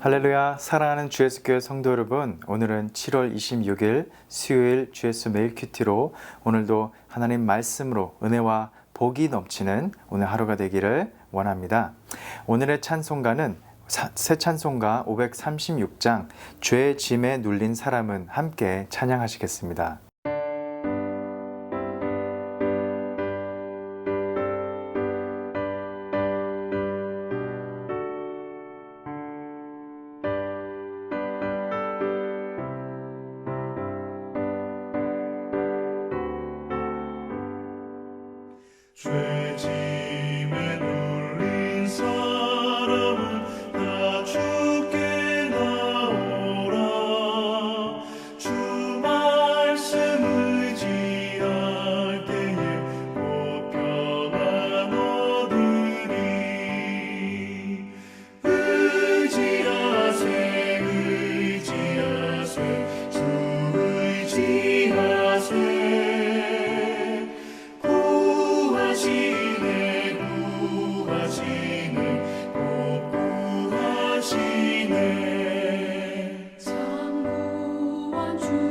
할렐루야. 사랑하는 주 예수 교회 성도 여러분 오늘은 7월 26일 수요일 주 예수 메일 큐티로 오늘도 하나님 말씀으로 은혜와 복이 넘치는 오늘 하루가 되기를 원합니다. 오늘의 찬송가는 사- 새 찬송가 536장 죄의 짐에 눌린 사람은 함께 찬양하시겠습니다 참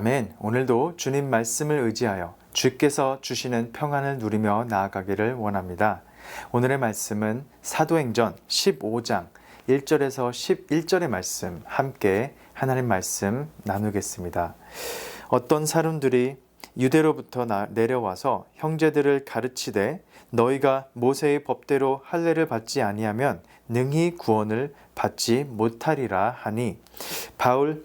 아멘. 오늘도 주님 말씀을 의지하여 주께서 주시는 평안을 누리며 나아가기를 원합니다. 오늘의 말씀은 사도행전 15장 1절에서 11절의 말씀 함께 하나님 말씀 나누겠습니다. 어떤 사람들이 유대로부터 나- 내려와서 형제들을 가르치되 너희가 모세의 법대로 할례를 받지 아니하면 능히 구원을 받지 못하리라 하니 바울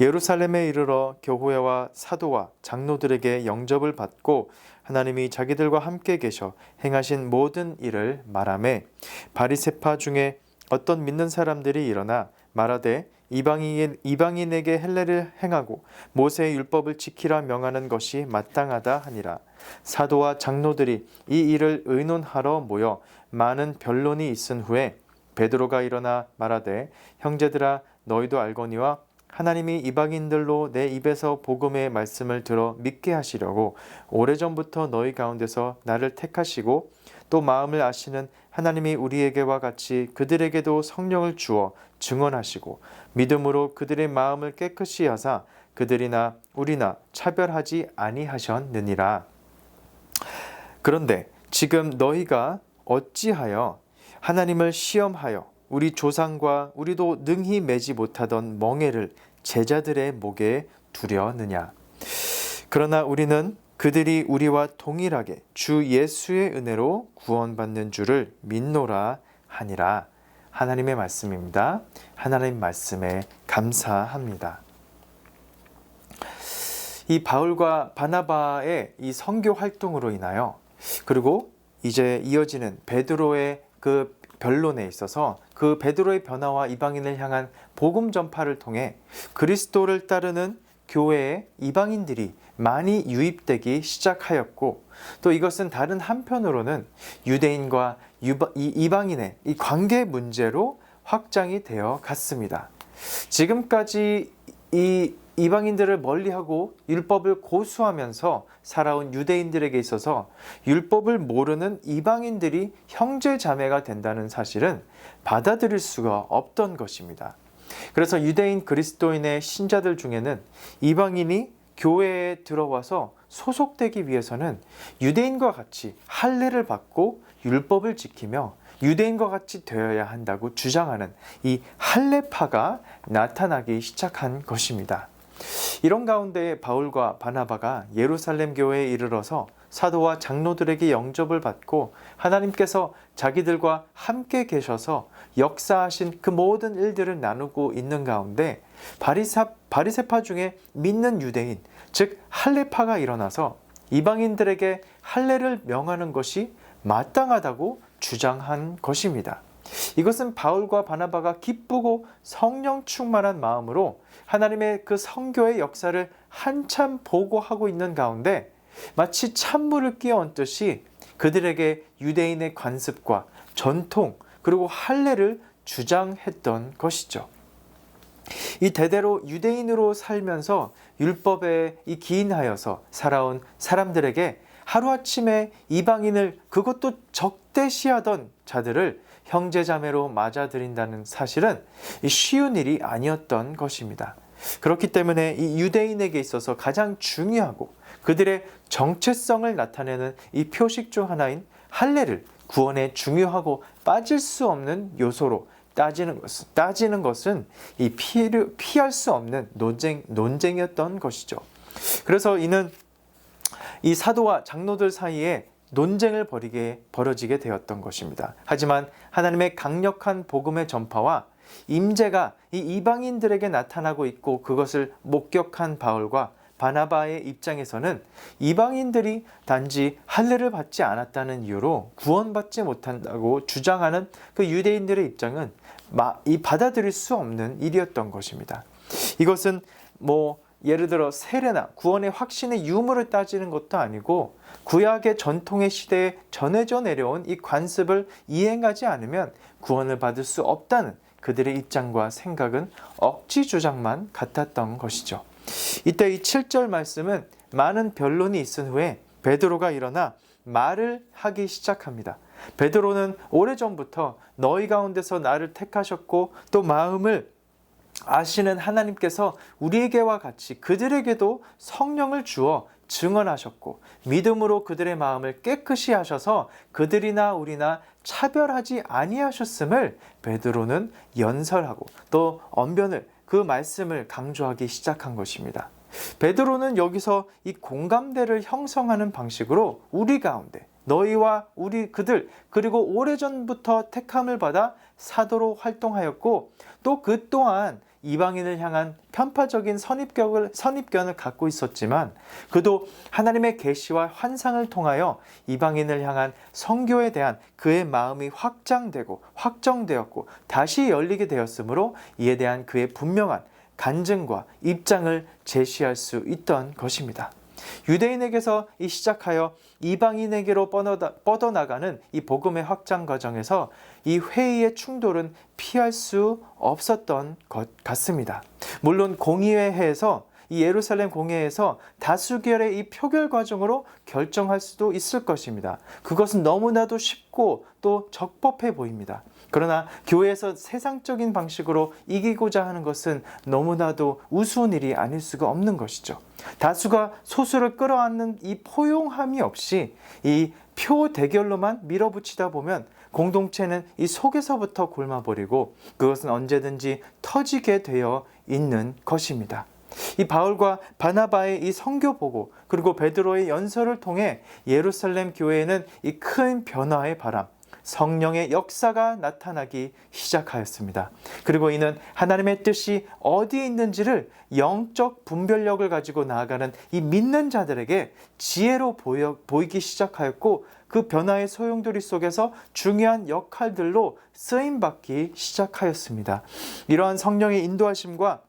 예루살렘에 이르러 교회와 사도와 장로들에게 영접을 받고 하나님이 자기들과 함께 계셔 행하신 모든 일을 말하매 바리세파 중에 어떤 믿는 사람들이 일어나 말하되 이방인, 이방인에게 헬례를 행하고 모세의 율법을 지키라 명하는 것이 마땅하다 하니라. 사도와 장로들이 이 일을 의논하러 모여 많은 변론이 있은 후에 베드로가 일어나 말하되 형제들아 너희도 알거니와 하나님이 이방인들로 내 입에서 복음의 말씀을 들어 믿게 하시려고 오래전부터 너희 가운데서 나를 택하시고 또 마음을 아시는 하나님이 우리에게와 같이 그들에게도 성령을 주어 증언하시고 믿음으로 그들의 마음을 깨끗이 하사 그들이나 우리나 차별하지 아니하셨느니라. 그런데 지금 너희가 어찌하여 하나님을 시험하여 우리 조상과 우리도 능히 매지 못하던 멍에를 제자들의 목에 두려느냐. 그러나 우리는 그들이 우리와 동일하게 주 예수의 은혜로 구원받는 줄을 믿노라 하니라. 하나님의 말씀입니다. 하나님 말씀에 감사합니다. 이 바울과 바나바의 이 선교 활동으로 인하여 그리고 이제 이어지는 베드로의 그 변론에 있어서 그 베드로의 변화와 이방인을 향한 복음 전파를 통해 그리스도를 따르는 교회에 이방인들이 많이 유입되기 시작하였고 또 이것은 다른 한편으로는 유대인과 유바, 이 이방인의 이 관계 문제로 확장이 되어 갔습니다. 지금까지 이 이방인들을 멀리하고 율법을 고수하면서 살아온 유대인들에게 있어서 율법을 모르는 이방인들이 형제 자매가 된다는 사실은 받아들일 수가 없던 것입니다. 그래서 유대인 그리스도인의 신자들 중에는 이방인이 교회에 들어와서 소속되기 위해서는 유대인과 같이 할례를 받고 율법을 지키며 유대인과 같이 되어야 한다고 주장하는 이 할례파가 나타나기 시작한 것입니다. 이런 가운데 바울과 바나바가 예루살렘 교회에 이르러서 사도와 장로들에게 영접을 받고 하나님께서 자기들과 함께 계셔서 역사하신 그 모든 일들을 나누고 있는 가운데 바리사, 바리세파 중에 믿는 유대인, 즉 할례파가 일어나서 이방인들에게 할례를 명하는 것이 마땅하다고 주장한 것입니다. 이것은 바울과 바나바가 기쁘고 성령 충만한 마음으로 하나님의 그 성교의 역사를 한참 보고하고 있는 가운데 마치 찬물을 끼얹듯이 그들에게 유대인의 관습과 전통 그리고 할례를 주장했던 것이죠. 이 대대로 유대인으로 살면서 율법에 이 기인하여서 살아온 사람들에게 하루아침에 이방인을 그것도 적대시하던 자들을 형제자매로 맞아들인다는 사실은 쉬운 일이 아니었던 것입니다. 그렇기 때문에 이 유대인에게 있어서 가장 중요하고 그들의 정체성을 나타내는 이 표식 중 하나인 할례를 구원에 중요하고 빠질 수 없는 요소로 따지는 것은 따지는 것은 이 피를 피할 수 없는 논쟁 논쟁이었던 것이죠. 그래서 이는 이 사도와 장로들 사이에 논쟁을 벌이게 벌어지게 되었던 것입니다. 하지만 하나님의 강력한 복음의 전파와 임재가 이 이방인들에게 나타나고 있고 그것을 목격한 바울과 바나바의 입장에서는 이방인들이 단지 할례를 받지 않았다는 이유로 구원받지 못한다고 주장하는 그 유대인들의 입장은 이 받아들일 수 없는 일이었던 것입니다. 이것은 뭐 예를 들어 세례나 구원의 확신의 유무를 따지는 것도 아니고 구약의 전통의 시대에 전해져 내려온 이 관습을 이행하지 않으면 구원을 받을 수 없다는 그들의 입장과 생각은 억지 주장만 같았던 것이죠. 이때 이 7절 말씀은 많은 변론이 있은 후에 베드로가 일어나 말을 하기 시작합니다. 베드로는 오래전부터 너희 가운데서 나를 택하셨고 또 마음을 아시는 하나님께서 우리에게와 같이 그들에게도 성령을 주어 증언하셨고 믿음으로 그들의 마음을 깨끗이 하셔서 그들이나 우리나 차별하지 아니하셨음을 베드로는 연설하고 또 언변을 그 말씀을 강조하기 시작한 것입니다. 베드로는 여기서 이 공감대를 형성하는 방식으로 우리 가운데 너희와 우리 그들 그리고 오래전부터 택함을 받아 사도로 활동하였고 또 그 또한 이방인을 향한 편파적인 선입견을 선입견을 갖고 있었지만 그도 하나님의 계시와 환상을 통하여 이방인을 향한 성교에 대한 그의 마음이 확장되고 확정되었고 다시 열리게 되었으므로 이에 대한 그의 분명한 간증과 입장을 제시할 수 있던 것입니다. 유대인에게서 이 시작하여 이방인에게로 뻗어나가는 이 복음의 확장 과정에서 이 회의의 충돌은 피할 수 없었던 것 같습니다. 물론 공의회에서 이 예루살렘 공회에서 다수결의 이 표결 과정으로 결정할 수도 있을 것입니다. 그것은 너무나도 쉽고 또 적법해 보입니다. 그러나 교회에서 세상적인 방식으로 이기고자 하는 것은 너무나도 우스운 일이 아닐 수가 없는 것이죠. 다수가 소수를 끌어안는 이 포용함이 없이 이 표 대결로만 밀어붙이다 보면 공동체는 이 속에서부터 골마버리고 그것은 언제든지 터지게 되어 있는 것입니다. 이 바울과 바나바의 이 성교 보고 그리고 베드로의 연설을 통해 예루살렘 교회에는 이 큰 변화의 바람, 성령의 역사가 나타나기 시작하였습니다. 그리고 이는 하나님의 뜻이 어디에 있는지를 영적 분별력을 가지고 나아가는 이 믿는 자들에게 지혜로 보여, 보이기 시작하였고 그 변화의 소용돌이 속에서 중요한 역할들로 쓰임받기 시작하였습니다. 이러한 성령의 인도하심과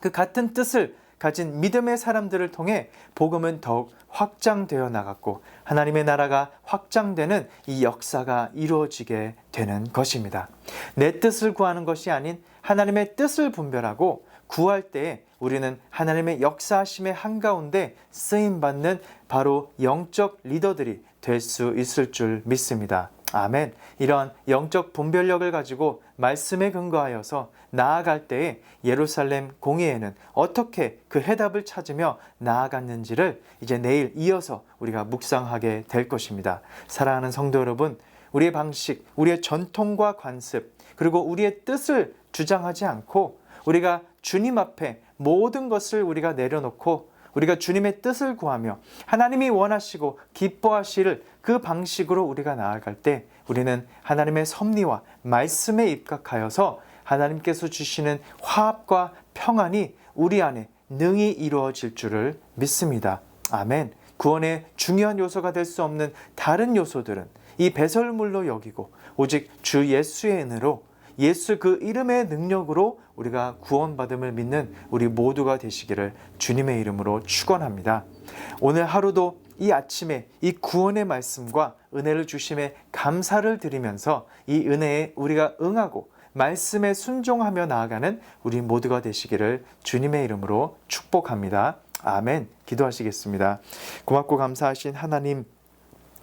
그 같은 뜻을 가진 믿음의 사람들을 통해 복음은 더욱 확장되어 나갔고 하나님의 나라가 확장되는 이 역사가 이루어지게 되는 것입니다. 내 뜻을 구하는 것이 아닌 하나님의 뜻을 분별하고 구할 때 우리는 하나님의 역사하심의 한가운데 쓰임 받는 바로 영적 리더들이 될 수 있을 줄 믿습니다. 아멘. 이런 영적 분별력을 가지고 말씀에 근거하여서 나아갈 때에 예루살렘 공회에는 어떻게 그 해답을 찾으며 나아갔는지를 이제 내일 이어서 우리가 묵상하게 될 것입니다. 사랑하는 성도 여러분, 우리의 방식, 우리의 전통과 관습, 그리고 우리의 뜻을 주장하지 않고 우리가 주님 앞에 모든 것을 우리가 내려놓고 우리가 주님의 뜻을 구하며 하나님이 원하시고 기뻐하실 그 방식으로 우리가 나아갈 때 우리는 하나님의 섭리와 말씀에 입각하여서 하나님께서 주시는 화합과 평안이 우리 안에 능히 이루어질 줄을 믿습니다. 아멘. 구원의 중요한 요소가 될 수 없는 다른 요소들은 이 배설물로 여기고 오직 주 예수의 은혜로 예수 그 이름의 능력으로 우리가 구원받음을 믿는 우리 모두가 되시기를 주님의 이름으로 축원합니다. 오늘 하루도 이 아침에 이 구원의 말씀과 은혜를 주심에 감사를 드리면서 이 은혜에 우리가 응하고 말씀에 순종하며 나아가는 우리 모두가 되시기를 주님의 이름으로 축복합니다. 아멘. 기도하시겠습니다. 고맙고 감사하신 하나님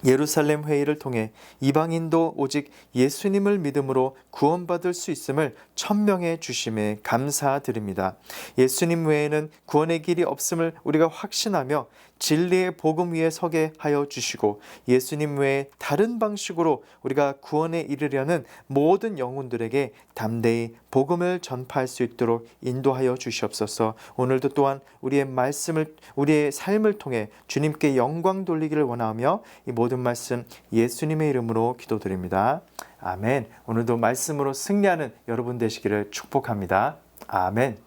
예루살렘 회의를 통해 이방인도 오직 예수님을 믿음으로 구원받을 수 있음을 천명해 주심에 감사드립니다. 예수님 외에는 구원의 길이 없음을 우리가 확신하며 진리의 복음 위에 서게 하여 주시고 예수님 외에 다른 방식으로 우리가 구원에 이르려는 모든 영혼들에게 담대히 복음을 전파할 수 있도록 인도하여 주시옵소서. 오늘도 또한 우리의 말씀을 우리의 삶을 통해 주님께 영광 돌리기를 원하며 이 모든 말씀 예수님의 이름으로 기도드립니다. 아멘. 오늘도 말씀으로 승리하는 여러분 되시기를 축복합니다. 아멘.